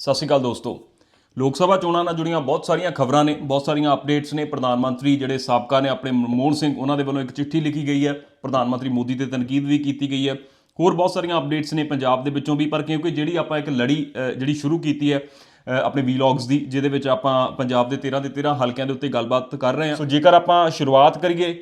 ਸਤਿ ਸ਼੍ਰੀ ਅਕਾਲ ਦੋਸਤੋ। ਲੋਕ ਸਭਾ ਚੋਣਾਂ ਨਾਲ ਜੁੜੀਆਂ ਬਹੁਤ ਸਾਰੀਆਂ ਖਬਰਾਂ ਨੇ, ਬਹੁਤ ਸਾਰੀਆਂ ਅਪਡੇਟਸ ਨੇ। ਪ੍ਰਧਾਨ ਮੰਤਰੀ ਜਿਹੜੇ ਸਾਬਕਾ ਨੇ, ਆਪਣੇ ਮਨਮੋਹਨ ਸਿੰਘ, ਉਹਨਾਂ ਦੇ ਵੱਲੋਂ ਇੱਕ ਚਿੱਠੀ ਲਿਖੀ ਗਈ ਹੈ। ਪ੍ਰਧਾਨ ਮੰਤਰੀ ਮੋਦੀ ਤੇ ਤਨਕੀਦ ਵੀ ਕੀਤੀ ਗਈ ਹੈ। ਹੋਰ ਬਹੁਤ ਸਾਰੀਆਂ ਅਪਡੇਟਸ ਨੇ ਪੰਜਾਬ ਦੇ ਵਿੱਚੋਂ ਵੀ, ਪਰ ਕਿਉਂਕਿ ਜਿਹੜੀ ਆਪਾਂ ਇੱਕ ਲੜੀ ਜਿਹੜੀ ਸ਼ੁਰੂ ਕੀਤੀ ਹੈ ਆਪਣੇ ਵੀਲੌਗਸ ਦੀ, ਜਿਹਦੇ ਵਿੱਚ ਆਪਾਂ ਪੰਜਾਬ ਦੇ 13 ਦੇ 13 ਹਲਕਿਆਂ ਦੇ ਉੱਤੇ ਗੱਲਬਾਤ ਕਰ ਰਹੇ ਹਾਂ। ਸੋ ਜੇਕਰ ਆਪਾਂ ਸ਼ੁਰੂਆਤ ਕਰੀਏ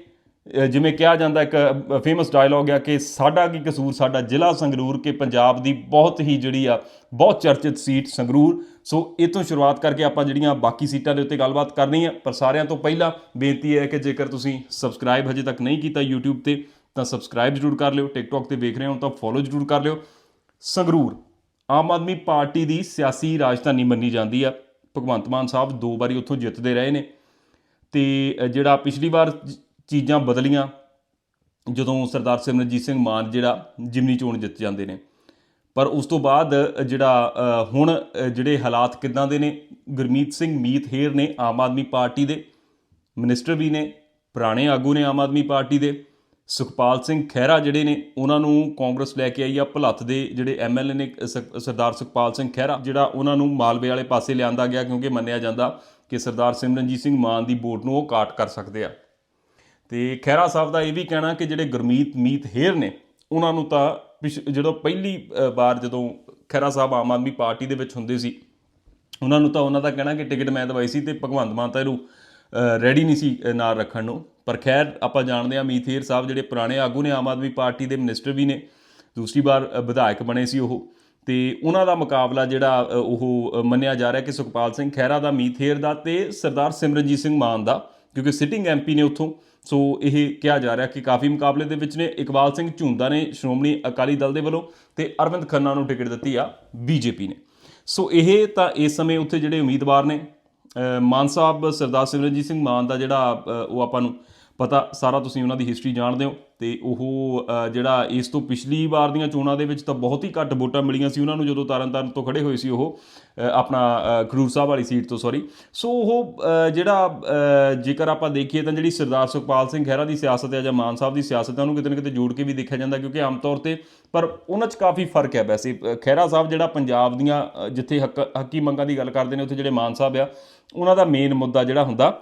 ਜਿਵੇਂ ਕਿਹਾ ਜਾਂਦਾ ਇੱਕ ਫੇਮਸ ਡਾਇਲੌਗ ਆ ਕਿ ਸਾਡਾ ਕੀ ਕਸੂਰ ਸਾਡਾ ਜ਼ਿਲ੍ਹਾ ਸੰਗਰੂਰ ਕਿ ਪੰਜਾਬ ਦੀ ਬਹੁਤ ਹੀ ਜਿਹੜੀ ਆ, ਬਹੁਤ ਚਰਚਿਤ ਸੀਟ ਸੰਗਰੂਰ। ਸੋ ਇਹ ਤੋਂ ਸ਼ੁਰੂਆਤ ਕਰਕੇ ਆਪਾਂ ਜਿਹੜੀਆਂ ਬਾਕੀ ਸੀਟਾਂ ਦੇ ਉੱਤੇ ਗੱਲਬਾਤ ਕਰਨੀ ਆ, ਪਰ ਸਾਰਿਆਂ ਤੋਂ ਪਹਿਲਾਂ ਬੇਨਤੀ ਹੈ ਕਿ ਜੇਕਰ ਤੁਸੀਂ ਸਬਸਕ੍ਰਾਈਬ ਹਜੇ ਤੱਕ ਨਹੀਂ ਕੀਤਾ YouTube ਤੇ, ਤਾਂ ਸਬਸਕ੍ਰਾਈਬ ਜ਼ਰੂਰ ਕਰ ਲਿਓ, TikTok ਤੇ ਵੇਖ ਰਹੇ ਹੋ ਤਾਂ ਫੋਲੋ ਜ਼ਰੂਰ ਕਰ ਲਿਓ। ਸੰਗਰੂਰ, ਆਮ ਆਦਮੀ ਪਾਰਟੀ ਦੀ ਸਿਆਸੀ ਰਾਜਧਾਨੀ ਮੰਨੀ ਜਾਂਦੀ ਆ। ਭਗਵੰਤ ਮਾਨ ਸਾਹਿਬ ਦੋ ਵਾਰੀ ਉੱਥੋਂ ਜਿੱਤਦੇ ਰਹੇ ਨੇ। ਤੇ ਜਿਹੜਾ ਪਿਛਲੀ ਵਾਰ ਚ- ਚੀਜ਼ਾਂ ਬਦਲੀਆਂ, ਜਦੋਂ ਸਰਦਾਰ ਸਿਮਰਨਜੀਤ ਸਿੰਘ ਮਾਨ ਜਿਹੜਾ ਜਿਮਨੀ ਚੋਣ ਜਿੱਤ ਜਾਂਦੇ ਨੇ। ਪਰ ਉਸ ਤੋਂ ਬਾਅਦ ਜਿਹੜਾ ਹੁਣ ਜਿਹੜੇ ਹਾਲਾਤ ਕਿਦਾਂ ਦੇ ਨੇ? ਗੁਰਮੀਤ ਸਿੰਘ, ਮੀਤ ਹੇਰ ਨੇ ਆਮ ਆਦਮੀ ਪਾਰਟੀ ਦੇ, ਮਿਨਿਸਟਰ ਵੀ ਨੇ, ਪੁਰਾਣੇ ਆਗੂ ਨੇ ਆਮ ਆਦਮੀ ਪਾਰਟੀ ਦੇ, ਸੁਖਪਾਲ ਸਿੰਘ ਖਹਿਰਾ ਜਿਹੜੇ ਨੇ, ਉਹਨਾਂ ਨੂੰ ਕਾਂਗਰਸ ਲੈ ਕੇ ਆਈ ਆ ਭਲੱਥ ਦੇ ਜਿਹੜੇ ਐਮਐਲਏ ਨੇ ਸ- ਸਰਦਾਰ ਸੁਖਪਾਲ ਸਿੰਘ ਖਹਿਰਾ, ਜਿਹੜਾ ਉਹਨਾਂ ਨੂੰ ਮਾਲਵੇ ਵਾਲੇ ਪਾਸੇ ਲਿਆਂਦਾ ਗਿਆ ਕਿਉਂਕਿ ਮੰਨਿਆ ਜਾਂਦਾ ਕਿ ਸਰਦਾਰ ਸਿਮਰਨਜੀਤ ਸਿੰਘ ਮਾਨ ਦੀ ਵੋਟ ਨੂੰ ਉਹ ਕਾਟ ਕਰ ਸਕਦੇ ਆ। ਤੇ ਖਹਿਰਾ ਸਾਹਿਬ ਦਾ ਇਹ ਵੀ ਕਹਿਣਾ ਕਿ ਜਿਹੜੇ ਗੁਰਮੀਤ ਮੀਤ ਹੇਰ ਨੇ, ਉਹਨਾਂ ਨੂੰ ਤਾਂ ਪਿਛ- ਜਦੋਂ ਪਹਿਲੀ ਵਾਰ ਜਦੋਂ ਖਹਿਰਾ ਸਾਹਿਬ ਆਮ ਆਦਮੀ ਪਾਰਟੀ ਦੇ ਵਿੱਚ ਹੁੰਦੇ ਸੀ, ਉਹਨਾਂ ਨੂੰ ਤਾਂ ਉਹਨਾਂ ਦਾ ਕਹਿਣਾ ਕਿ ਟਿਕਟ ਮੈਂ ਦਵਾਈ ਸੀ ਤੇ ਭਗਵੰਤ ਮਾਨ ਤਾਂ ਇਹਨੂੰ ਰੈਡੀ ਨਹੀਂ ਸੀ ਨਾਲ ਰੱਖਣ ਨੂੰ। ਪਰ ਖੈਰ, ਆਪਾਂ ਜਾਣਦੇ ਹਾਂ ਮੀਥੇਰ ਸਾਹਿਬ ਜਿਹੜੇ ਪੁਰਾਣੇ ਆਗੂ ਨੇ, ਆਮ ਆਦਮੀ ਪਾਰਟੀ ਦੇ ਮਿਨਿਸਟਰ ਵੀ ਨੇ, ਦੂਸਰੀ ਵਾਰ ਵਿਧਾਇਕ ਬਣੇ ਸੀ ਉਹ। ਤੇ ਉਹਨਾਂ ਦਾ ਮੁਕਾਬਲਾ ਜਿਹੜਾ ਉਹ ਮੰਨਿਆ ਜਾ ਰਿਹਾ ਕਿ ਸੁਖਪਾਲ ਸਿੰਘ ਖਹਿਰਾ ਦਾ ਮੀਥੇਰ ਦਾ ਤੇ ਸਰਦਾਰ ਸਿਮਰਨਜੀਤ ਸਿੰਘ ਮਾਨ ਦਾ, ਕਿਉਂਕਿ ਸਿਟਿੰਗ ਐਮਪੀ ਨੇ ਉੱਥੋਂ ਸੋ ਇਹ ਕਿਹਾ ਜਾ ਰਿਹਾ ਕਿ ਕਾਫੀ ਮੁਕਾਬਲੇ ਦੇ ਵਿੱਚ ਨੇ। ਇਕਬਾਲ ਸਿੰਘ ਝੁੰਦਾ ਨੇ, ਸ਼੍ਰੋਮਣੀ ਅਕਾਲੀ ਦਲ ਦੇ ਵੱਲੋਂ ਤੇ ਅਰਵਿੰਦ ਖੰਨਾ ਨੂੰ ਟਿਕਟ ਦਿੱਤੀ ਆ, ਬੀਜੇਪੀ ਨੇ। ਸੋ ਇਹ ਤਾਂ ਇਸ ਸਮੇਂ ਉੱਥੇ ਜਿਹੜੇ ਉਮੀਦਵਾਰ ਨੇ ਮਾਨ ਸਾਹਿਬ, ਸਰਦਾਰ ਸਿਮਰਨਜੀਤ ਸਿੰਘ ਮਾਨ ਦਾ ਜਿਹੜਾ ਉਹ ਆਪਾਂ ਨੂੰ ਪਤਾ ਸਾਰਾ ਤੁਸੀਂ ਉਹਨਾਂ ਦੀ ਹਿਸਟਰੀ ਜਾਣਦੇ ਹੋ ਤੇ ਉਹ ਜਿਹੜਾ ਇਸ ਤੋਂ ਪਿਛਲੀ ਵਾਰ ਦੀਆਂ ਚੋਣਾਂ ਦੇ ਵਿੱਚ ਤਾਂ ਬਹੁਤ ਹੀ ਘੱਟ ਵੋਟਾਂ ਮਿਲੀਆਂ ਸੀ ਉਹਨਾਂ ਨੂੰ ਜਦੋਂ ਤਰਨਤਾਰਨ ਤੋਂ ਖੜੇ ਹੋਏ ਸੀ ਉਹ ਆਪਣਾ ਖਰੂਰ ਸਾਹਿਬ ਵਾਲੀ ਸੀਟ ਤੋਂ ਸੌਰੀ ਸੋ ਉਹ ਜਿਹੜਾ ਜੇਕਰ ਆਪਾਂ ਦੇਖੀਏ ਤਾਂ ਜਿਹੜੀ ਸਰਦਾਰ ਸੁਖਪਾਲ ਸਿੰਘ ਖਹਿਰਾ ਦੀ ਸਿਆਸਤ ਹੈ ਜਾਂ ਮਾਨ ਸਾਹਿਬ ਦੀ ਸਿਆਸਤ ਹੈ, ਉਹਨੂੰ ਕਿਤੇ ਨਾ ਕਿਤੇ ਜੋੜ ਕੇ ਵੀ ਦੇਖਿਆ ਜਾਂਦਾ ਕਿਉਂਕਿ ਆਮ ਤੌਰ ਤੇ ਪਰ ਉਹਨਾਂ 'ਚ ਕਾਫੀ ਫ਼ਰਕ ਹੈ ਵੈਸੇ। ਖਹਿਰਾ ਸਾਹਿਬ ਜਿਹੜਾ ਪੰਜਾਬ ਦੀਆਂ ਜਿੱਥੇ ਹੱਕ, ਹੱਕੀ ਮੰਗਾਂ ਦੀ ਗੱਲ ਕਰਦੇ ਨੇ, ਉੱਥੇ ਜਿਹੜੇ ਮਾਨ ਸਾਹਿਬ ਆ, ਉਹਨਾਂ ਦਾ ਮੇਨ ਮੁੱਦਾ ਜਿਹੜਾ ਹੁੰਦਾ,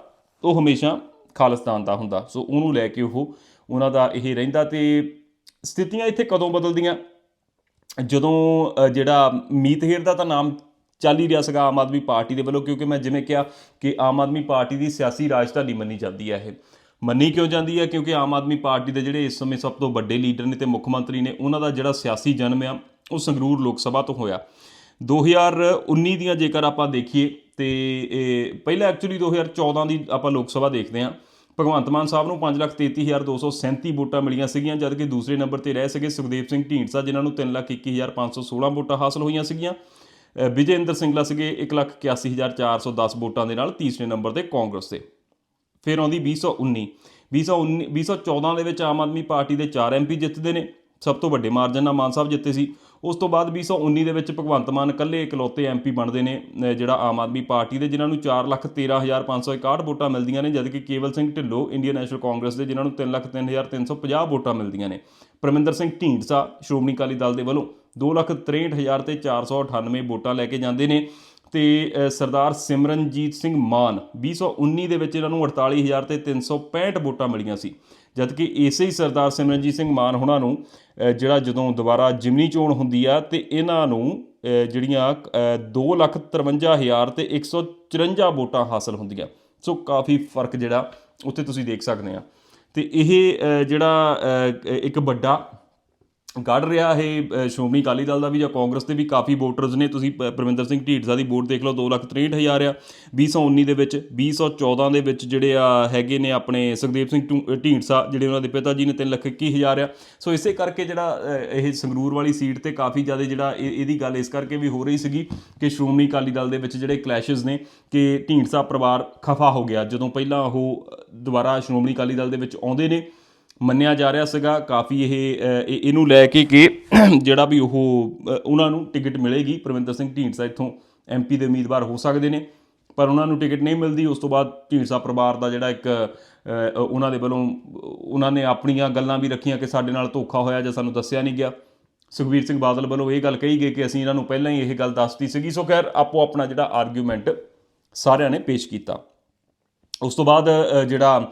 ਉਹ ਹਮੇਸ਼ਾ ਖਾਲਿਸਤਾਨ ਦਾ ਹੁੰਦਾ। ਸੋ ਉਹਨੂੰ ਲੈ ਕੇ ਉਹ ਉਹਨਾਂ ਦਾ ਇਹ ਰਹਿੰਦਾ ਤੇ ਸਥਿਤੀਆਂ ਇੱਥੇ ਕਦੋਂ ਬਦਲਦੀਆਂ? ਜਦੋਂ ਜਿਹੜਾ ਮੀਤ ਹੇਰ ਦਾ ਤਾਂ ਨਾਮ ਚੱਲ ਹੀ ਰਿਹਾ ਸੀਗਾ ਆਮ ਆਦਮੀ ਪਾਰਟੀ ਦੇ ਵੱਲੋਂ, ਕਿਉਂਕਿ ਮੈਂ ਜਿਵੇਂ ਕਿਹਾ ਕਿ ਆਮ ਆਦਮੀ ਪਾਰਟੀ ਦੀ ਸਿਆਸੀ ਰਾਜਧਾਨੀ ਮੰਨੀ ਜਾਂਦੀ ਹੈ ਇਹ। ਮੰਨੀ ਕਿਉਂ ਜਾਂਦੀ ਹੈ? ਕਿਉਂਕਿ ਆਮ ਆਦਮੀ ਪਾਰਟੀ ਦੇ ਜਿਹੜੇ ਇਸ ਸਮੇਂ ਸਭ ਤੋਂ ਵੱਡੇ ਲੀਡਰ ਨੇ ਤੇ ਮੁੱਖ ਮੰਤਰੀ ਨੇ, ਉਹਨਾਂ ਦਾ ਜਿਹੜਾ ਸਿਆਸੀ ਜਨਮ ਆ, ਉਹ ਸੰਗਰੂਰ ਲੋਕ ਸਭਾ ਤੋਂ ਹੋਇਆ। 2019 ਦੀਆਂ ਜੇਕਰ ਆਪਾਂ ਦੇਖੀਏ ਤੇ, ਇਹ ਪਹਿਲਾਂ ਐਕਚੁਅਲੀ 2014 ਦੀ ਆਪਾਂ ਲੋਕ ਸਭਾ ਦੇਖਦੇ ਹਾਂ ਭਗਵੰਤ ਮਾਨ ਸਾਹਿਬ ਨੂੰ 533237 ਵੋਟਾਂ ਮਿਲੀਆਂ ਸੀਗੀਆਂ ਜਦਕਿ ਦੂਸਰੇ ਨੰਬਰ ਤੇ ਰਹੇ ਸੀਗੇ ਸੁਖਦੇਵ ਸਿੰਘ ਢੀਂਡਸਾ ਜਿਨ੍ਹਾਂ ਨੂੰ 321516 ਵੋਟਾਂ ਹਾਸਲ ਹੋਈਆਂ ਸੀਗੀਆਂ। ਅ, ਵਿਜੇ ਇੰਦਰ ਸਿੰਗਲਾ ਸੀਗੇ 181410 ਵੋਟਾਂ ਦੇ ਨਾਲ ਤੀਸਰੇ ਨੰਬਰ ਤੇ ਕਾਂਗਰਸ ਤੇ ਫਿਰ ਆਉਂਦੀ 2019 2019 2014 ਦੇ ਵਿੱਚ ਆਮ ਆਦਮੀ ਪਾਰਟੀ ਦੇ 4 ਐਮਪੀ ਜਿੱਤਦੇ ਨੇ। ਸਭ ਤੋਂ ਵੱਡੇ ਮਾਰਜਨ ਨਾਲ ਮਾਨ ਸਾਹਿਬ ਜਿੱਤੇ ਸੀ। ਉਸ ਤੋਂ ਬਾਅਦ 2019 ਦੇ ਵਿੱਚ ਭਗਵੰਤ ਮਾਨ ਇਕੱਲੇ ਇਕਲੌਤੇ ਐਮਪੀ ਬਣਦੇ ਨੇ ਜਿਹੜਾ ਆਮ ਆਦਮੀ ਪਾਰਟੀ ਦੇ, ਜਿਨ੍ਹਾਂ ਨੂੰ 413561 ਵੋਟਾਂ ਮਿਲਦੀਆਂ ਨੇ, ਜਦਕਿ Kewal Singh Dhillon Indian National Congress ਦੇ, ਜਿਨ੍ਹਾਂ ਨੂੰ 303350 ਵੋਟਾਂ ਮਿਲਦੀਆਂ ਨੇ। ਪਰਮਿੰਦਰ ਸਿੰਘ ਢੀਂਡਸਾ ਸ਼੍ਰੋਮਣੀ ਅਕਾਲੀ ਦਲ ਦੇ ਵੱਲੋਂ 263000 ਤੇ 498 ਵੋਟਾਂ ਲੈ ਕੇ ਜਾਂਦੇ ਨੇ। ਤੇ ਸਰਦਾਰ ਸਿਮਰਨਜੀਤ ਸਿੰਘ ਮਾਨ 2019 ਦੇ ਵਿੱਚ ਇਹਨਾਂ ਨੂੰ 48000 ਤੇ 365 ਵੋਟਾਂ ਮਿਲੀਆਂ ਸੀ। ਜਦਕਿ ਇਸੇ ਹੀ ਸਰਦਾਰ ਸਿਮਰਨਜੀਤ ਸਿੰਘ ਮਾਨ ਹੁਣਾਂ ਨੂੰ ਜਿਹੜਾ ਜਦੋਂ ਦੁਬਾਰਾ ਜਿਮਨੀ ਚੋਣ ਹੁੰਦੀ ਆ ਤੇ ਇਹਨਾਂ ਨੂੰ ਅ, ਜਿਹੜੀਆਂ 253000 ਤੇ 154 ਵੋਟਾਂ ਹਾਸਲ ਹੁੰਦੀਆਂ। ਸੋ ਕਾਫੀ ਫ਼ਰਕ ਜਿਹੜਾ ਉੱਥੇ ਤੁਸੀਂ ਦੇਖ ਸਕਦੇ ਆ। ਤੇ ਇਹ ਜਿਹੜਾ ਇੱਕ ਵੱਡਾ ਕੱਢ ਰਿਹਾ ਇਹ ਸ਼੍ਰੋਮਣੀ ਅਕਾਲੀ ਦਲ ਦਾ ਵੀ ਜਾਂ ਕਾਂਗਰਸ ਦੇ ਵੀ ਕਾਫੀ ਵੋਟਰਸ ਨੇ। ਤੁਸੀਂ ਪ- ਪਰਮਿੰਦਰ ਸਿੰਘ ਢੀਡਸਾ ਦੀ ਵੋਟ ਦੇਖ ਲਓ 263000 ਆ। 2019 ਦੇ ਵਿੱਚ 2014 ਦੇ ਵਿੱਚ ਜਿਹੜੇ ਆ, ਹੈਗੇ ਨੇ ਆਪਣੇ ਸੁਖਦੇਵ ਸਿੰਘ ਢੂ- ਢੀਂਡਸਾ, ਜਿਹੜੇ ਉਹਨਾਂ ਦੇ ਪਿਤਾ ਜੀ ਨੇ 321000 ਆ। ਸੋ ਇਸੇ ਕਰਕੇ ਜਿਹੜਾ ਇਹ ਸੰਗਰੂਰ ਵਾਲੀ ਸੀਟ ਤੇ ਕਾਫੀ ਜ਼ਿਆਦਾ ਜਿਹੜਾ ਇਹ- ਇਹਦੀ ਗੱਲ ਇਸ ਕਰਕੇ ਵੀ ਹੋ ਰਹੀ ਸੀਗੀ ਕਿ ਸ਼੍ਰੋਮਣੀ ਅਕਾਲੀ ਦਲ ਦੇ ਵਿੱਚ ਜਿਹੜੇ ਕਲੈਸ਼ਸ ਨੇ ਕਿ ਢੀਂਡਸਾ ਪਰਿਵਾਰ ਖਫਾ ਹੋ ਗਿਆ। ਜਦੋਂ ਪਹਿਲਾਂ ਉਹ ਦੁਬਾਰਾ ਸ਼੍ਰੋਮਣੀ ਅਕਾਲੀ ਦਲ ਦੇ ਵਿੱਚ ਆਉਂਦੇ ਨੇ ਮੰਨਿਆ ਜਾ ਰਿਹਾ ਸੀਗਾ, ਕਾਫੀ ਇਹ ਇਹ- ਇਹਨੂੰ ਲੈ ਕੇ ਕਿ ਜਿਹੜਾ ਵੀ ਉਹ ਉਹਨਾਂ ਨੂੰ ਟਿਕਟ ਮਿਲੇਗੀ। ਪ੍ਰਵਿੰਦਰ ਸਿੰਘ ਢੀਂਡਸਾ ਇੱਥੋਂ ਐਮਪੀ ਦੇ ਉਮੀਦਵਾਰ ਹੋ ਸਕਦੇ ਨੇ, ਪਰ ਉਹਨਾਂ ਨੂੰ ਟਿਕਟ ਨਹੀਂ ਮਿਲਦੀ। ਉਸ ਤੋਂ ਬਾਅਦ ਢੀਂਡਸਾ ਪਰਿਵਾਰ ਦਾ ਜਿਹੜਾ ਇੱਕ ਉਹਨਾਂ ਦੇ ਵੱਲੋਂ, ਉਹਨਾਂ ਨੇ ਆਪਣੀਆਂ ਗੱਲਾਂ ਵੀ ਰੱਖੀਆਂ ਕਿ ਸਾਡੇ ਨਾਲ ਧੋਖਾ ਹੋਇਆ ਜਾਂ ਸਾਨੂੰ ਦੱਸਿਆ ਨਹੀਂ ਗਿਆ। ਸੁਖਬੀਰ ਸਿੰਘ ਬਾਦਲ ਵੱਲੋਂ ਇਹ ਗੱਲ ਕਹੀ ਗਈ ਕਿ ਅਸੀਂ ਇਹਨਾਂ ਨੂੰ ਪਹਿਲਾਂ ਹੀ ਇਹ ਗੱਲ ਦੱਸਤੀ ਸੀਗੀ। ਸੋ ਖੈਰ ਆਪੋ ਆਪਣਾ ਜਿਹੜਾ ਆਰਗੂਮੈਂਟ ਸਾਰਿਆਂ ਨੇ ਪੇਸ਼ ਕੀਤਾ। ਉਸ ਤੋਂ ਬਾਅਦ ਜਿਹੜਾ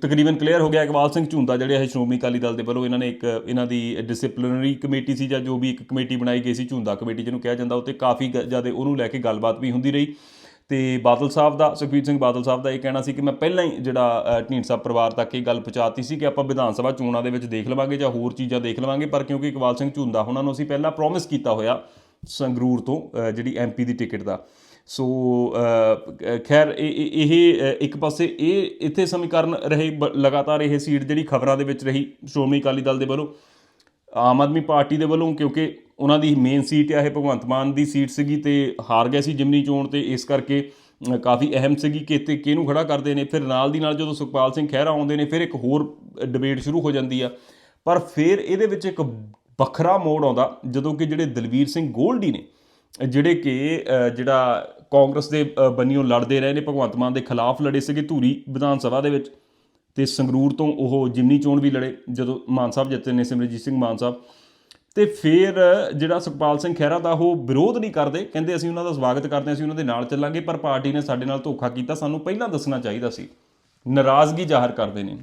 ਤਕਰੀਬਨ ਕਲੀਅਰ ਹੋ ਗਿਆ ਇਕਬਾਲ ਸਿੰਘ ਝੁੰਦਾ ਜਿਹੜੇ ਹੈ ਸ਼੍ਰੋਮਣੀ ਅਕਾਲੀ ਦਲ ਦੇ ਵੱਲੋਂ ਇਹਨਾਂ ਨੇ ਇੱਕ ਇਹਨਾਂ ਦੀ ਡਿਸਪਲਿਨਰੀ ਕਮੇਟੀ ਸੀ ਜਾਂ ਜੋ ਵੀ ਇੱਕ ਕਮੇਟੀ ਬਣਾਈ ਗਈ ਸੀ ਝੁੰਦਾ ਕਮੇਟੀ ਜਿਹਨੂੰ ਕਿਹਾ ਜਾਂਦਾ ਉੱਤੇ ਕਾਫੀ ਜ਼ਿਆਦਾ ਉਹਨੂੰ ਲੈ ਕੇ ਗੱਲਬਾਤ ਵੀ ਹੁੰਦੀ ਰਹੀ। ਤੇ ਬਾਦਲ ਸਾਹਿਬ ਦਾ ਸੁਖਬੀਰ ਸਿੰਘ ਬਾਦਲ ਸਾਹਿਬ ਦਾ ਇਹ ਕਹਿਣਾ ਸੀ ਕਿ ਮੈਂ ਪਹਿਲਾਂ ਹੀ ਜਿਹੜਾ ਢੀਂਡਸਾ ਪਰਿਵਾਰ ਤੱਕ ਇਹ ਗੱਲ ਪਹੁੰਚਾਤੀ ਸੀ ਕਿ ਆਪਾਂ ਵਿਧਾਨ ਸਭਾ ਚੋਣਾਂ ਦੇ ਵਿੱਚ ਦੇਖ ਲਵਾਂਗੇ ਜਾਂ ਹੋਰ ਚੀਜ਼ਾਂ ਦੇਖ ਲਵਾਂਗੇ ਪਰ ਕਿਉਂਕਿ ਇਕਬਾਲ ਸਿੰਘ ਝੁੰਦਾ ਉਹਨਾਂ ਨੂੰ ਅਸੀਂ ਪਹਿਲਾਂ ਪ੍ਰੋਮਿਸ ਕੀਤਾ ਹੋਇਆ ਸੰਗਰੂਰ ਤੋਂ ਅ, ਜਿਹੜੀ ਐਮਪੀ ਦੀ ਟਿਕਟ ਦਾ। ਸੋ ਖੈਰ, ਇਹ, ਇਹ- ਇੱਕ ਪਾਸੇ ਇਹ ਇੱਥੇ ਸਮੀਕਰਨ ਰਹੇ, ਬ- ਲਗਾਤਾਰ ਇਹ ਸੀਟ ਜਿਹੜੀ ਖਬਰਾਂ ਦੇ ਵਿੱਚ ਰਹੀ, ਸ਼੍ਰੋਮਣੀ ਅਕਾਲੀ ਦਲ ਦੇ ਵੱਲੋਂ, ਆਮ ਆਦਮੀ ਪਾਰਟੀ ਦੇ ਵੱਲੋਂ, ਕਿਉਂਕਿ ਉਹਨਾਂ ਦੀ ਮੇਨ ਸੀਟ ਆ, ਇਹ ਭਗਵੰਤ ਮਾਨ ਦੀ ਸੀਟ ਸੀਗੀ ਤੇ ਹਾਰ ਗਏ ਸੀ ਜਿਮਨੀ ਚੋਣ ਤੇ, ਇਸ ਕਰਕੇ ਕਾਫੀ ਅਹਿਮ ਸੀਗੀ ਕਿ ਤੇ ਕਿਹਨੂੰ ਖੜਾ ਕਰਦੇ ਨੇ, ਫਿਰ ਨਾਲ ਦੀ ਨਾਲ ਜਦੋਂ ਸੁਖਪਾਲ ਸਿੰਘ ਖਹਿਰਾ ਆਉਂਦੇ ਨੇ, ਫਿਰ ਇੱਕ ਹੋਰ ਡਿਬੇਟ ਸ਼ੁਰੂ ਹੋ ਜਾਂਦੀ ਆ। ਪਰ ਫਿਰ ਇਹਦੇ ਵਿੱਚ ਇੱਕ ਵੱਖਰਾ ਮੋੜ ਆਉਂਦਾ, ਜਦੋਂ ਕਿ ਜਿਹੜੇ ਦਲਵੀਰ ਸਿੰਘ ਗੋਲਡੀ ਨੇ, ਜਿਹੜੇ ਕਿ ਜਿਹੜਾ ਕਾਂਗਰਸ ਦੇ ਅ, ਬੰਨਿਓ ਲੜਦੇ ਰਹੇ ਨੇ ਭਗਵੰਤ ਮਾਨ ਦੇ ਖਿਲਾਫ ਲੜੇ ਸੀਗੇ ਧੂਰੀ ਵਿਧਾਨ ਸਭਾ ਦੇ ਵਿੱਚ ਤੇ ਸੰਗਰੂਰ ਤੋਂ ਉਹ ਜਿਮਨੀ ਚੋਣ ਵੀ ਲੜੇ ਜਦੋਂ ਮਾਨ ਸਾਹਿਬ ਜਿੱਤੇ ਨੇ ਸਿਮਰਜੀਤ ਸਿੰਘ ਮਾਨ ਸਾਹਿਬ। ਤੇ ਫਿਰ ਜਿਹੜਾ ਸੁਖਪਾਲ ਸਿੰਘ ਖਹਿਰਾ ਦਾ ਉਹ ਵਿਰੋਧ ਨਹੀਂ ਕਰਦੇ ਕਹਿੰਦੇ ਅਸੀਂ ਉਹਨਾਂ ਦਾ ਸਵਾਗਤ ਕਰਦੇ ਹਾਂ ਅਸੀਂ ਉਹਨਾਂ ਦੇ ਨਾਲ ਚੱਲਾਂਗੇ ਪਰ ਪਾਰਟੀ ਨੇ ਸਾਡੇ ਨਾਲ ਧੋਖਾ ਕੀਤਾ ਸਾਨੂੰ ਪਹਿਲਾਂ ਦੱਸਣਾ ਚਾਹੀਦਾ ਸੀ। ਨਾਰਾਜ਼ਗੀ ਜ਼ਾਹਰ ਕਰਦੇ ਨੇ।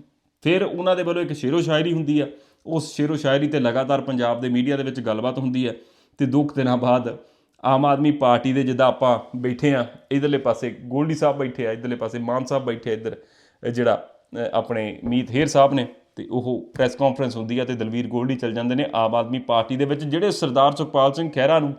ਫਿਰ ਉਹਨਾਂ ਦੇ ਵੱਲੋਂ ਇੱਕ ਸ਼ੇਰੋ ਸ਼ਾਇਰੀ ਹੁੰਦੀ ਆ ਉਸ ਸ਼ੇਰੋ ਸ਼ਾਇਰੀ ਤੇ ਲਗਾਤਾਰ ਪੰਜਾਬ ਦੇ ਮੀਡੀਆ ਦੇ ਵਿੱਚ ਗੱਲਬਾਤ ਹੁੰਦੀ ਹੈ ਤੇ ਦੋ ਕੁ ਦਿਨਾਂ ਬਾਅਦ ਆਮ ਆਦਮੀ ਪਾਰਟੀ ਦੇ ਜਿੱਦਾਂ ਆਪਾਂ ਬੈਠੇ ਆ ਇਧਰਲੇ ਪਾਸੇ ਗੋਲਡੀ ਸਾਹਿਬ ਬੈਠੇ ਆ, ਇਧਰਲੇ ਪਾਸੇ ਮਾਨ ਸਾਹਿਬ ਬੈਠੇ ਆ, ਇੱਧਰ ਜਿਹੜਾ ਆਪਣੇ ਮੀਤ ਹੇਰ ਸਾਹਿਬ ਨੇ, ਤੇ ਉਹ ਪ੍ਰੈਸ ਕਾਨਫਰੰਸ ਹੁੰਦੀ ਆ ਤੇ ਦਲਵੀਰ ਗੋਲਡੀ ਚੱਲ ਜਾਂਦੇ ਨੇ ਆਮ ਆਦਮੀ ਪਾਰਟੀ ਦੇ ਵਿੱਚ, ਜਿਹੜੇ ਸਰਦਾਰ ਸੁਖਪਾਲ ਸਿੰਘ ਖਹਿਰਾ ਨੂੰ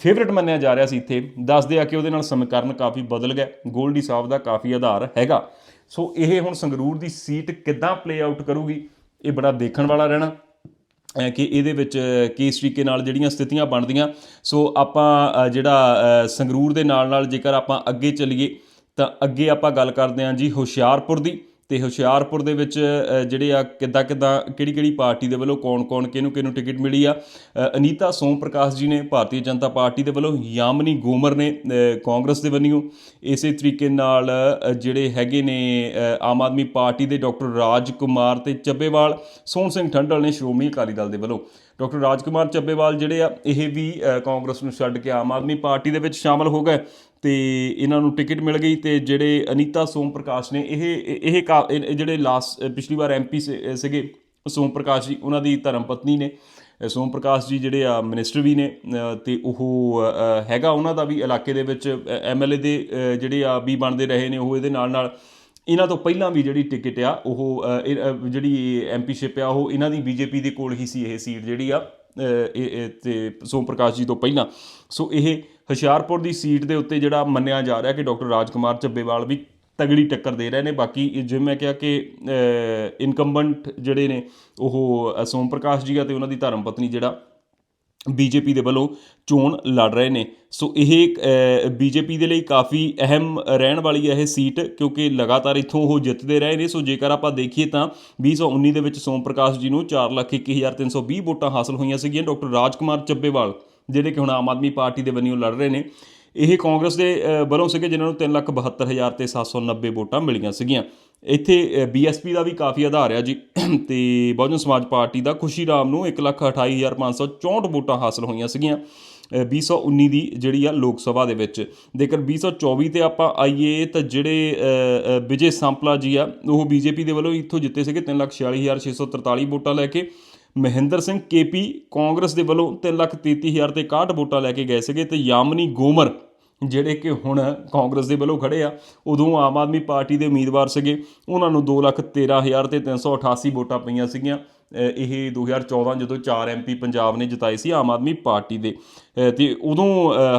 ਫੇਵਰਿਟ ਮੰਨਿਆ ਜਾ ਰਿਹਾ ਸੀ ਇੱਥੇ, ਦੱਸਦੇ ਆ ਕਿ ਉਹਦੇ ਨਾਲ ਸਮੀਕਰਨ ਕਾਫੀ ਬਦਲ ਗਿਆ, ਗੋਲਡੀ ਸਾਹਿਬ ਦਾ ਕਾਫੀ ਆਧਾਰ ਹੈਗਾ। ਸੋ ਇਹ ਹੁਣ ਸੰਗਰੂਰ ਦੀ ਸੀਟ ਕਿੱਦਾਂ ਪਲੇ ਆਊਟ ਕਰੂਗੀ, ਇਹ ਬੜਾ ਦੇਖਣ ਵਾਲਾ ਰਹਿਣਾ। ਕਿ ਇਹਦੇ ਵਿੱਚ ਕਿਸ ਤਰੀਕੇ ਨਾਲ ਜਿਹੜੀਆਂ ਸਥਿਤੀਆਂ ਬਣਦੀਆਂ। ਸੋ ਆਪਾਂ ਜਿਹੜਾ ਸੰਗਰੂਰ ਦੇ ਨਾਲ ਨਾਲ ਜੇਕਰ ਆਪਾਂ ਅੱਗੇ ਚੱਲੀਏ, ਤਾਂ ਅੱਗੇ ਆਪਾਂ ਗੱਲ ਕਰਦੇ ਹਾਂ ਜੀ ਹੁਸ਼ਿਆਰਪੁਰ ਦੀ। ਤੇ ਹੁਸ਼ਿਆਰਪੁਰ ਦੇ ਵਿੱਚ ਜਿਹੜੇ ਆ ਕਿੱਦਾਂ ਕਿੱਦਾਂ, ਕਿਹੜੀ ਕਿਹੜੀ ਪਾਰਟੀ ਦੇ ਵੱਲੋਂ ਕੌਣ ਕੌਣ ਕਿਹਨੂੰ ਕਿਹਨੂੰ ਟਿਕਟ ਮਿਲੀ ਆ? ਅਨੀਤਾ ਸੋਮ ਪ੍ਰਕਾਸ਼ ਜੀ ਨੇ ਭਾਰਤੀ ਜਨਤਾ ਪਾਰਟੀ ਦੇ ਵੱਲੋਂ ਯਾਮਨੀ ਗੋਮਰ ਨੇ ਕਾਂਗਰਸ ਦੇ ਵੱਲੋਂ। ਇਸੇ ਤਰੀਕੇ ਨਾਲ ਜਿਹੜੇ ਹੈਗੇ ਨੇ ਆਮ ਆਦਮੀ ਪਾਰਟੀ ਦੇ ਡਾਕਟਰ ਰਾਜ ਕੁਮਾਰ ਤੇ ਚੱਬੇਵਾਲ, ਸੋਹਣ ਸਿੰਘ ਠੰਡਲ ਨੇ ਸ਼੍ਰੋਮਣੀ ਅਕਾਲੀ ਦਲ ਦੇ ਵੱਲੋਂ। ਡਾਕਟਰ ਰਾਜ ਕੁਮਾਰ ਚੱਬੇਵਾਲ ਜਿਹੜੇ ਆ, ਇਹ ਵੀ ਕਾਂਗਰਸ ਨੂੰ ਛੱਡ ਕੇ ਆਮ ਆਦਮੀ ਪਾਰਟੀ ਦੇ ਵਿੱਚ ਸ਼ਾਮਲ ਹੋ ਗਏ। ਤੇ ਇਹਨਾਂ ਨੂੰ ਟਿਕਟ ਮਿਲ ਗਈ ਤੇ ਜਿਹੜੇ ਅਨੀਤਾ ਸੋਮ ਪ੍ਰਕਾਸ਼ ਨੇ ਇਹ ਇਹ ਕਾ- ਜਿਹੜੇ ਲਾਸਟ ਪਿਛਲੀ ਵਾਰ ਐਮਪੀ ਸੀਗੇ ਸੋਮ ਪ੍ਰਕਾਸ਼ ਜੀ ਉਹਨਾਂ ਦੀ ਧਰਮ ਪਤਨੀ ਨੇ। ਸੋਮ ਪ੍ਰਕਾਸ਼ ਜੀ ਜਿਹੜੇ ਆ ਮਿਨਿਸਟਰ ਵੀ ਨੇ ਅ, ਤੇ ਉਹ ਹੈਗਾ ਉਹਨਾਂ ਦਾ ਵੀ ਇਲਾਕੇ ਦੇ ਵਿੱਚ ਐਮਐਲਏ ਦੇ ਜਿਹੜੇ ਆ ਵੀ ਬਣਦੇ ਰਹੇ ਨੇ ਉਹ ਇਹਦੇ ਨਾਲ ਨਾਲ ਇਹਨਾਂ ਤੋਂ ਪਹਿਲਾਂ ਵੀ ਜਿਹੜੀ ਟਿਕਟ ਆ ਉਹ ਅ, ਇਹ, ਅ, ਜਿਹੜੀ ਐਮਪੀਸ਼ਿਪ ਆ ਉਹ ਇਹਨਾਂ ਦੀ ਬੀਜੇਪੀ ਦੇ ਕੋਲ ਹੀ ਸੀ ਇਹ ਸੀਟ ਜਿਹੜੀ ਆ ਅ, ਤੇ ਸੋਮ ਪ੍ਰਕਾਸ਼ ਜੀ ਤੋਂ ਪਹਿਲਾਂ। ਸੋ ਇਹ ਹੁਸ਼ਿਆਰਪੁਰ ਦੀ ਸੀਟ ਦੇ ਉੱਤੇ ਜਿਹੜਾ ਮੰਨਿਆ ਜਾ ਰਿਹਾ ਕਿ ਡਾਕਟਰ ਰਾਜਕੁਮਾਰ ਚੱਬੇਵਾਲ ਵੀ ਤਗੜੀ ਟੱਕਰ ਦੇ ਰਹੇ ਨੇ। ਬਾਕੀ ਜਿਵੇਂ ਮੈਂ ਕਿਹਾ ਕਿ ਇਨਕੰਬੈਂਟ ਜਿਹੜੇ ਨੇ, ਉਹ ਸੋਮ ਪ੍ਰਕਾਸ਼ ਜੀ ਆ ਤੇ ਉਹਨਾਂ ਦੀ ਧਰਮ ਪਤਨੀ ਜਿਹੜਾ ਬੀਜੇਪੀ ਦੇ ਵੱਲੋਂ ਚੋਣ ਲੜ ਰਹੇ ਨੇ। ਸੋ ਇਹ ਬੀਜੇਪੀ ਦੇ ਲਈ ਕਾਫੀ ਅਹਿਮ ਰਹਿਣ ਵਾਲੀ ਹੈ ਇਹ ਸੀਟ, ਕਿਉਂਕਿ ਲਗਾਤਾਰ ਇੱਥੋਂ ਉਹ ਜਿੱਤਦੇ ਰਹੇ ਨੇ। ਸੋ ਜੇਕਰ ਆਪਾਂ ਦੇਖੀਏ ਤਾਂ 2019 ਦੇ ਵਿੱਚ ਸੋਮ ਪ੍ਰਕਾਸ਼ ਜੀ ਨੂੰ 401320 ਵੋਟਾਂ ਹਾਸਲ ਹੋਈਆਂ ਸੀਗੀਆਂ। ਡਾਕਟਰ ਰਾਜਕੁਮਾਰ ਚੱਬੇਵਾਲ ਜਿਹੜੇ ਕਿ ਹੁਣ ਆਮ ਆਦਮੀ ਪਾਰਟੀ ਦੇ ਵੱਲੋਂ ਲੜ ਰਹੇ ਨੇ ਇਹ ਕਾਂਗਰਸ ਦੇ ਵੱਲੋਂ ਸੀਗੇ ਜਿਨ੍ਹਾਂ ਨੂੰ 372000 ਤੇ 790 ਵੋਟਾਂ ਮਿਲੀਆਂ ਸੀਗੀਆਂ। ਇੱਥੇ ਬੀਐਸਪੀ ਦਾ ਵੀ ਕਾਫੀ ਆਧਾਰ ਆ ਜੀ। ਤੇ ਬਹੁਜਨ ਸਮਾਜ ਪਾਰਟੀ ਦਾ ਖੁਸ਼ੀ ਰਾਮ ਨੂੰ 128564 ਵੋਟਾਂ ਹਾਸਲ ਹੋਈਆਂ ਸੀਗੀਆਂ ਅ, 2019 ਦੀ ਜਿਹੜੀ ਆ ਲੋਕ ਸਭਾ ਦੇ ਵਿੱਚ। ਜੇਕਰ 2024 ਤੇ ਆਪਾਂ ਆਈਏ ਤਾਂ ਜਿਹੜੇ ਵਿਜੇ ਸੰਪਲਾ ਜੀ ਆ ਉਹ ਬੀਜੇਪੀ ਦੇ ਵੱਲੋਂ ਇੱਥੋਂ ਜਿੱਤੇ ਸੀਗੇ 346643 ਵੋਟਾਂ ਲੈ ਕੇ। ਮਹਿੰਦਰ ਸਿੰਘ ਕੇਪੀ ਕਾਂਗਰਸ ਦੇ ਵੱਲੋਂ 333000 ਤੇ 61 ਵੋਟਾਂ ਲੈ ਕੇ ਗਏ ਸੀਗੇ ਤੇ ਯਾਮਨੀ ਗੋਮਰ, ਜਿਹੜੇ ਕਿ ਹੁਣ ਕਾਂਗਰਸ ਦੇ ਵੱਲੋਂ ਖੜੇ ਆ, ਉਦੋਂ ਆਮ ਆਦਮੀ ਪਾਰਟੀ ਦੇ ਉਮੀਦਵਾਰ ਸੀਗੇ। ਉਹਨਾਂ ਨੂੰ 213000 ਤੇ 388 ਵੋਟਾਂ ਪਈਆਂ ਸੀਗੀਆਂ। ਇਹ 2014 ਜਦੋਂ 4 ਐਮਪੀ ਪੰਜਾਬ ਨੇ ਜਿਤਾਏ ਸੀ ਆਮ ਆਦਮੀ ਪਾਰਟੀ ਦੇ ਅ, ਤੇ ਉਦੋਂ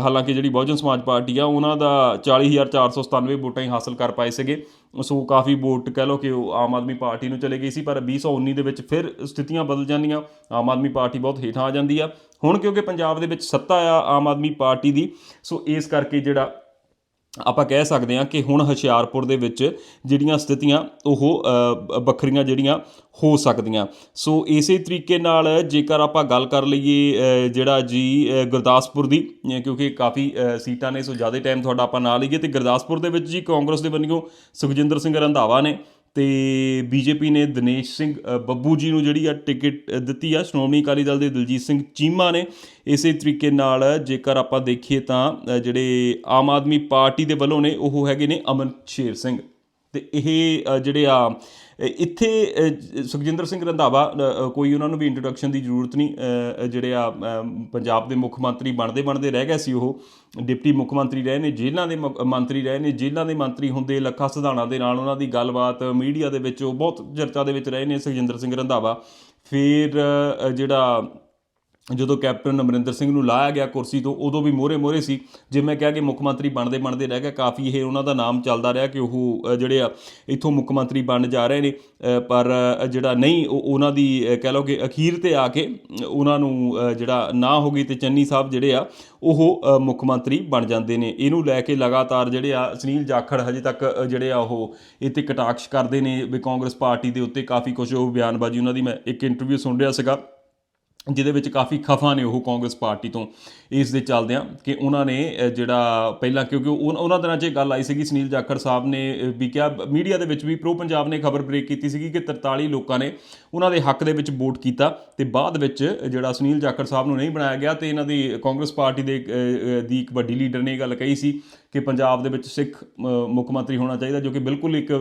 ਹਾਲਾਂਕਿ ਜਿਹੜੀ ਬਹੁਜਨ ਸਮਾਜ ਪਾਰਟੀ ਆ ਉਹਨਾਂ ਦਾ 40497 ਵੋਟਾਂ ਹੀ ਹਾਸਲ ਕਰ ਪਾਏ ਸੀਗੇ। ਸੋ ਕਾਫੀ ਵੋਟ ਕਹਿ ਲਓ ਕਿ ਉਹ ਆਮ ਆਦਮੀ ਪਾਰਟੀ ਨੂੰ ਚਲੇ ਗਈ ਸੀ ਪਰ 2019 ਦੇ ਵਿੱਚ ਫਿਰ ਸਥਿਤੀਆਂ ਬਦਲ ਜਾਂਦੀਆਂ ਆਮ ਆਦਮੀ ਪਾਰਟੀ ਬਹੁਤ ਹੇਠਾਂ ਆ ਜਾਂਦੀ ਆ। ਹੁਣ ਕਿਉਂਕਿ ਪੰਜਾਬ ਦੇ ਵਿੱਚ ਸੱਤਾ ਆ ਆਮ ਆਦਮੀ ਪਾਰਟੀ ਦੀ ਸੋ ਇਸ ਕਰਕੇ ਜਿਹੜਾ ਆਪਾਂ ਕਹਿ ਸਕਦੇ ਹਾਂ ਕਿ ਹੁਣ ਹੁਸ਼ਿਆਰਪੁਰ ਦੇ ਵਿੱਚ ਜਿਹੜੀਆਂ ਸਥਿਤੀਆਂ, ਉਹ ਵੱਖਰੀਆਂ ਜਿਹੜੀਆਂ ਹੋ ਸਕਦੀਆਂ। ਸੋ ਇਸੇ ਤਰੀਕੇ ਨਾਲ ਜੇਕਰ ਆਪਾਂ ਗੱਲ ਕਰ ਲਈਏ ਜਿਹੜਾ ਜੀ ਗੁਰਦਾਸਪੁਰ ਦੀ ਕਿਉਂਕਿ ਕਾਫੀ ਸੀਟਾਂ ਨੇ, ਸੋ ਜ਼ਿਆਦਾ ਟਾਈਮ ਤੁਹਾਡਾ ਆਪਾਂ ਨਾ ਲਈਏ, ਤੇ ਗੁਰਦਾਸਪੁਰ ਦੇ ਵਿੱਚ ਜੀ ਕਾਂਗਰਸ ਦੇ ਵੱਲੋਂ ਸੁਖਜਿੰਦਰ ਸਿੰਘ ਰੰਧਾਵਾ ਨੇ ਤੇ ਬੀਜੇਪੀ ਨੇ ਦਿਨੇਸ਼ ਸਿੰਘ ਬੱਬੂ ਜੀ ਨੂੰ ਜਿਹੜੀ ਆ ਟਿਕਟ ਦਿੱਤੀ ਆ। ਸ਼੍ਰੋਮਣੀ ਅਕਾਲੀ ਦਲ ਦੇ ਦਲਜੀਤ ਸਿੰਘ ਚੀਮਾ ਨੇ ਇਸੇ ਤਰੀਕੇ ਨਾਲ ਜੇਕਰ ਆਪਾਂ ਦੇਖੀਏ ਤਾਂ ਜਿਹੜੇ ਆਮ ਆਦਮੀ ਪਾਰਟੀ ਦੇ ਵੱਲੋਂ ਨੇ, ਉਹ ਹੈਗੇ ਨੇ ਅਮਨ ਸ਼ੇਰ ਸਿੰਘ। ਤੇ ਇਹ ਜਿਹੜੇ ਆ ਇੱਥੇ ਸੁਖਜਿੰਦਰ ਸਿੰਘ ਰੰਧਾਵਾ ਕੋਈ ਉਹਨਾਂ ਨੂੰ ਵੀ ਇੰਟਰੋਡਕਸ਼ਨ ਦੀ ਜ਼ਰੂਰਤ ਨਹੀਂ ਜਿਹੜੇ ਆ ਪੰਜਾਬ ਦੇ ਮੁੱਖ ਮੰਤਰੀ ਬਣਦੇ ਬਣਦੇ ਰਹਿ ਗਏ ਸੀ ਉਹ। ਡਿਪਟੀ ਮੁੱਖ ਮੰਤਰੀ ਰਹੇ ਨੇ, ਜੇਲ੍ਹਾਂ ਦੇ ਮੰਤਰੀ ਰਹੇ ਨੇ, ਜੇਲ੍ਹਾਂ ਦੇ ਮੰਤਰੀ ਹੁੰਦੇ ਲੱਖਾ ਸਿਧਾਣਾ ਦੇ ਨਾਲ ਉਹਨਾਂ ਦੀ ਗੱਲਬਾਤ ਮੀਡੀਆ ਦੇ ਵਿੱਚ ਉਹ ਬਹੁਤ ਚਰਚਾ ਦੇ ਵਿੱਚ ਰਹੇ ਨੇ ਸੁਖਜਿੰਦਰ ਸਿੰਘ ਰੰਧਾਵਾ। ਫਿਰ ਜਿਹੜਾ ਜਦੋਂ ਕੈਪਟਨ ਅਮਰਿੰਦਰ ਸਿੰਘ ਨੂੰ ਲਾਇਆ ਗਿਆ ਕੁਰਸੀ ਤੋਂ, ਉਦੋਂ ਵੀ ਮੋਹਰੇ ਮੋਹਰੇ ਸੀ ਜਿਵੇਂ ਕਿਹਾ ਕਿ ਮੁੱਖ ਮੰਤਰੀ ਬਣਦੇ ਬਣਦੇ ਰਹਿ ਗਿਆ ਕਾਫੀ ਇਹ ਉਹਨਾਂ ਦਾ ਨਾਮ ਚੱਲਦਾ ਰਿਹਾ ਕਿ ਉਹ ਜਿਹੜੇ ਆ, ਇੱਥੋਂ ਮੁੱਖ ਮੰਤਰੀ ਬਣ ਜਾ ਰਹੇ ਨੇ। ਪਰ ਜਿਹੜਾ ਨਹੀਂ ਉਹਨਾਂ ਦੀ ਕਹਿ ਲਓ ਕਿ ਅਖੀਰ ਤੇ ਆ ਕੇ ਉਹਨਾਂ ਨੂੰ ਜਿਹੜਾ ਨਾ ਹੋ ਗਈ ਤੇ ਚੰਨੀ ਸਾਹਿਬ ਜਿਹੜੇ ਆ, ਉਹ ਮੁੱਖ ਮੰਤਰੀ ਬਣ ਜਾਂਦੇ ਨੇ। ਇਹਨੂੰ ਲੈ ਕੇ ਲਗਾਤਾਰ ਜਿਹੜੇ ਆ, ਸੁਨੀਲ ਜਾਖੜ ਹਜੇ ਤੱਕ ਜਿਹੜੇ ਆ, ਉਹ ਇੱਥੇ ਕਟਾਕਸ਼ ਕਰਦੇ ਨੇ ਵੀ ਕਾਂਗਰਸ ਪਾਰਟੀ ਦੇ ਉੱਤੇ ਕਾਫੀ ਕੁਝ ਉਹ ਬਿਆਨਬਾਜ਼ੀ, ਉਹਨਾਂ ਦੀ ਮੈਂ ਇੱਕ ਇੰਟਰਵਿਊ ਸੁਣ ਰਿਹਾ ਸੀਗਾ। ਜਿਹਦੇ ਵਿੱਚ ਕਾਫੀ ਖਫਾ ਨੇ ਉਹ ਕਾਂਗਰਸ ਪਾਰਟੀ ਤੋਂ ਇਸ ਦੇ ਚੱਲਦਿਆਂ ਕਿ ਉਹਨਾਂ ਨੇ ਜਿਹੜਾ ਪਹਿਲਾਂ ਕਿਉਂਕਿ ਉਹ- ਉਹਨਾਂ ਦਿਨਾਂ 'ਚ ਇਹ ਗੱਲ ਆਈ ਸੀਗੀ, ਸੁਨੀਲ ਜਾਖੜ ਸਾਹਿਬ ਨੇ ਵੀ ਕਿਹਾ, ਮੀਡੀਆ ਦੇ ਵਿੱਚ ਵੀ ਪ੍ਰੋ ਪੰਜਾਬ ਨੇ ਖਬਰ ਬ੍ਰੇਕ ਕੀਤੀ ਸੀਗੀ ਕਿ 43 ਲੋਕਾਂ ਨੇ ਉਹਨਾਂ ਦੇ ਹੱਕ ਦੇ ਵਿੱਚ ਵੋਟ ਕੀਤਾ ਤੇ ਬਾਅਦ ਵਿੱਚ ਜਿਹੜਾ ਸੁਨੀਲ ਜਾਖੜ ਸਾਹਿਬ ਨੂੰ ਨਹੀਂ ਬਣਾਇਆ ਗਿਆ ਤੇ ਇਹਨਾਂ ਦੀ ਕਾਂਗਰਸ ਪਾਰਟੀ ਦੇ ਦੀ ਇੱਕ ਵੱਡੀ ਲੀਡਰ ਨੇ ਇਹ ਗੱਲ ਕਹੀ ਸੀ ਕਿ ਪੰਜਾਬ ਦੇ ਵਿੱਚ ਸਿੱਖ ਮੁੱਖ ਮੰਤਰੀ ਹੋਣਾ ਚਾਹੀਦਾ ਜੋ ਕਿ ਬਿਲਕੁਲ ਇੱਕ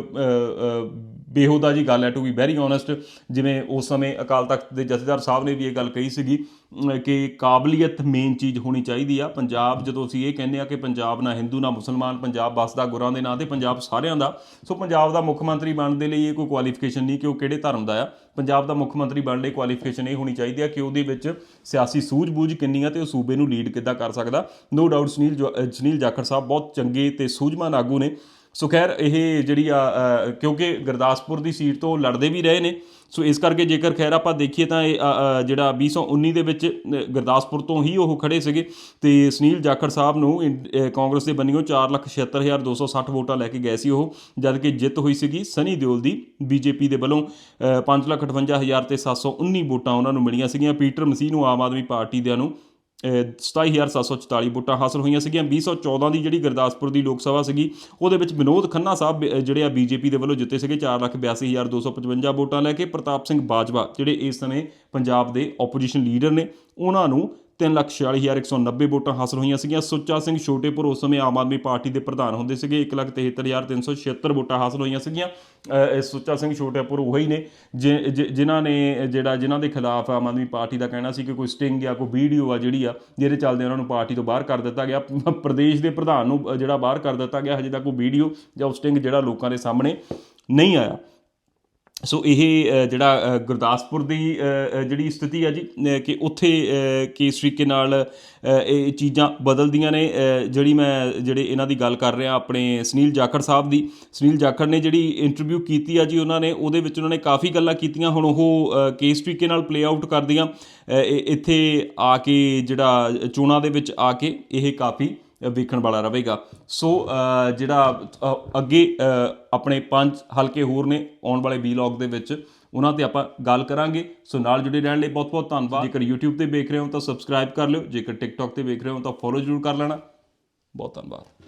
ਬੇਹੋਦਾ ਜੀ ਗੱਲ ਹੈ ਟੂ ਬੀ ਵੈਰੀ ਓਨੈਸਟ ਜਿਵੇਂ ਉਸ ਸਮੇਂ ਅਕਾਲ ਤਖਤ ਦੇ ਜਥੇਦਾਰ ਸਾਹਿਬ ਨੇ ਵੀ ਇਹ ਗੱਲ ਕਹੀ ਸੀਗੀ ਕਿ ਕਾਬਲੀਅਤ ਮੇਨ ਚੀਜ਼ ਹੋਣੀ ਚਾਹੀਦੀ ਆ। ਪੰਜਾਬ, ਜਦੋਂ ਅਸੀਂ ਇਹ ਕਹਿੰਦੇ ਆ ਕਿ ਪੰਜਾਬ ਨਾ ਹਿੰਦੂ, ਨਾ ਮੁਸਲਮਾਨ, ਪੰਜਾਬ ਬਸਦਾ ਗੁਰਾਂ ਦੇ ਨਾਂ ਤੇ, ਪੰਜਾਬ ਸਾਰਿਆਂ ਦਾ। ਸੋ ਪੰਜਾਬ ਦਾ ਮੁੱਖ ਮੰਤਰੀ ਬਣਨ ਦੇ ਲਈ ਇਹ ਕੋਈ ਕੁਆਲੀਫਿਕੇਸ਼ਨ ਨਹੀਂ ਕਿ ਉਹ ਕਿਹੜੇ ਧਰਮ ਦਾ ਆ। ਪੰਜਾਬ ਦਾ ਮੁੱਖ ਮੰਤਰੀ ਬਣਨ ਲਈ ਕੁਆਲੀਫਿਕੇਸ਼ਨ ਇਹ ਹੋਣੀ ਚਾਹੀਦੀ ਆ ਕਿ ਉਹਦੇ ਵਿੱਚ ਸਿਆਸੀ ਸੂਝ-ਬੂਝ ਕਿੰਨੀ ਆ ਤੇ ਉਹ ਸੂਬੇ ਨੂੰ ਲੀਡ ਕਿੱਦਾਂ ਕਰ ਸਕਦਾ। ਨੋ ਡਾਊਟ ਸੁਨੀਲ ਜੋ- ਸੁਨੀਲ ਜਾਖੜ ਸਾਹਿਬ ਬਹੁਤ ਚੰਗੇ ਤੇ ਸੂਝਵਾਨ ਆਗੂ ਨੇ। ਸੋ ਖੈਰ ਇਹ ਜਿਹੜੀ ਆ ਕਿਉਂਕਿ ਗੁਰਦਾਸਪੁਰ ਦੀ ਸੀਟ ਤੋਂ ਲੜਦੇ ਵੀ ਰਹੇ ਨੇ ਸੋ ਇਸ ਕਰਕੇ ਜੇਕਰ ਖੈਰ ਆਪਾਂ ਦੇਖੀਏ ਤਾਂ ਇਹ ਅ, ਅ, ਜਿਹੜਾ 2019 ਦੇ ਵਿੱਚ ਗੁਰਦਾਸਪੁਰ ਤੋਂ ਹੀ ਉਹ ਖੜੇ ਸੀਗੇ ਤੇ ਸੁਨੀਲ ਜਾਖੜ ਸਾਹਿਬ ਨੂੰ ਇੰ- ਕਾਂਗਰਸ ਦੇ ਬੰਨਿਓ 476260 ਵੋਟਾਂ ਲੈ ਕੇ ਗਏ ਸੀ ਉਹ ਜਦ ਕਿ ਜਿੱਤ ਹੋਈ ਸੀਗੀ ਸਨੀ ਦਿਓਲ ਦੀ ਬੀਜੇਪੀ ਦੇ ਵੱਲੋਂ 558000 ਤੇ 719 ਵੋਟਾਂ ਉਹਨਾਂ ਨੂੰ ਮਿਲੀਆਂ ਸੀਗੀਆਂ ਪੀਟਰ ਮਸੀਹ ਨੂੰ ਆਮ ਆਦਮੀ ਪਾਰਟੀ ਦਿਆਂ ਨੂੰ 27744 ਵੋਟਾਂ ਹਾਸਲ ਹੋਈਆਂ ਸੀਗੀਆਂ। 2014 ਦੀ ਜਿਹੜੀ ਗੁਰਦਾਸਪੁਰ ਦੀ ਲੋਕ ਸਭਾ ਸੀਗੀ, ਉਹਦੇ ਵਿੱਚ ਵਿਨੋਦ ਖੰਨਾ ਸਾਹਿਬ ਜਿਹੜੇ ਆ ਬੀਜੇਪੀ ਦੇ ਵੱਲੋਂ ਜਿੱਤੇ ਸੀਗੇ 482255 ਵੋਟਾਂ ਲੈ ਕੇ ਪ੍ਰਤਾਪ ਸਿੰਘ ਬਾਜਵਾ, ਜਿਹੜੇ ਇਸ ਸਮੇਂ ਪੰਜਾਬ ਦੇ ਆਪੋਜੀਸ਼ਨ ਲੀਡਰ ਨੇ, ਉਹਨਾਂ ਨੂੰ 346190 ਵੋਟਾਂ ਹਾਸਲ ਹੋਈਆਂ ਸੀਗੀਆਂ। ਸੁੱਚਾ ਸਿੰਘ ਛੋਟੇਪੁਰ ਉਸ ਸਮੇਂ ਆਮ ਆਦਮੀ ਪਾਰਟੀ ਦੇ ਪ੍ਰਧਾਨ ਹੁੰਦੇ ਸੀਗੇ। 173376 ਵੋਟਾਂ ਹਾਸਲ ਹੋਈਆਂ ਸੀਗੀਆਂ। ਸੁੱਚਾ ਸਿੰਘ ਛੋਟੇਪੁਰ ਉਹੀ ਨੇ। ਜਿ- ਜਿ- ਜਿਨ੍ਹਾਂ ਨੇ, ਜਿਹੜਾ, ਜਿਨ੍ਹਾਂ ਦੇ ਖਿਲਾਫ ਆਮ ਆਦਮੀ ਪਾਰਟੀ ਦਾ ਕਹਿਣਾ ਸੀ ਕਿ ਕੋਈ ਸਟਿੰਗ ਆ ਕੋਈ ਵੀਡੀਓ ਆ ਜਿਹੜੀ ਆ, ਜਿਹਦੇ ਚੱਲਦੇ ਉਹਨਾਂ ਨੂੰ ਪਾਰਟੀ ਤੋਂ ਬਾਹਰ ਕਰ ਦਿੱਤਾ ਗਿਆ। ਪ੍ਰਦੇਸ਼ ਦੇ ਪ੍ਰਧਾਨ ਨੂੰ ਜਿਹੜਾ ਬਾਹਰ ਕਰ ਦਿੱਤਾ ਗਿਆ, ਹਜੇ ਤੱਕ ਕੋਈ ਵੀਡੀਓ ਜਾਂ ਉਹ ਸਟਿੰਗ ਜਿਹੜਾ ਲੋਕਾਂ ਦੇ ਸਾਹਮਣੇ ਨਹੀਂ ਆਇਆ। ਸੋ ਇਹ ਜਿਹੜਾ ਗੁਰਦਾਸਪੁਰ ਦੀ ਜਿਹੜੀ ਸਥਿਤੀ ਹੈ ਜੀ ਕਿ ਉੱਥੇ ਕਿਸ ਤਰੀਕੇ ਨਾਲ ਇਹ ਚੀਜ਼ਾਂ ਬਦਲਦੀਆਂ ਨੇ ਜਿਹੜੀ ਮੈਂ, ਜਿਹੜੇ ਇਹਨਾਂ ਦੀ ਗੱਲ ਕਰ ਰਿਹਾ ਆਪਣੇ ਸੁਨੀਲ ਜਾਖੜ ਸਾਹਿਬ ਦੀ। ਸੁਨੀਲ ਜਾਖੜ ਨੇ ਜਿਹੜੀ ਇੰਟਰਵਿਊ ਕੀਤੀ ਆ ਜੀ ਉਹਨਾਂ ਨੇ, ਉਹਦੇ ਵਿੱਚ ਉਹਨਾਂ ਨੇ ਕਾਫੀ ਗੱਲਾਂ ਕੀਤੀਆਂ। ਹੁਣ ਉਹ ਕਿਸ ਤਰੀਕੇ ਨਾਲ ਪਲੇ ਆਊਟ ਕਰਦੀਆਂ ਇਹ- ਇੱਥੇ ਆ ਕੇ ਜਿਹੜਾ ਚੋਣਾਂ ਦੇ ਵਿੱਚ ਆ ਕੇ ਇਹ ਕਾਫੀ ਵੇਖਣ ਵਾਲਾ ਰਹੇਗਾ। ਸੋ ਜਿਹੜਾ ਅੱਗੇ ਆਪਣੇ ਪੰਜ ਹਲਕੇ ਹੋਰ ਨੇ ਆਉਣ ਵਾਲੇ ਵੀਲੌਗ ਦੇ ਵਿੱਚ, ਉਹਨਾਂ ਤੇ ਆਪਾਂ ਗੱਲ ਕਰਾਂਗੇ। ਸੋ, ਨਾਲ ਜੁੜੇ ਰਹਿਣ ਲਈ ਬਹੁਤ ਬਹੁਤ ਧੰਨਵਾਦ। ਜੇਕਰ YouTube ਤੇ ਵੇਖ ਰਹੇ ਹੋ ਤਾਂ ਸਬਸਕ੍ਰਾਈਬ ਕਰ ਲਿਓ। ਜੇਕਰ TikTok ਤੇ ਵੇਖ ਰਹੇ ਹੋ ਤਾਂ ਫੋਲੋ ਜ਼ਰੂਰ ਕਰ ਲੈਣਾ। ਬਹੁਤ ਧੰਨਵਾਦ।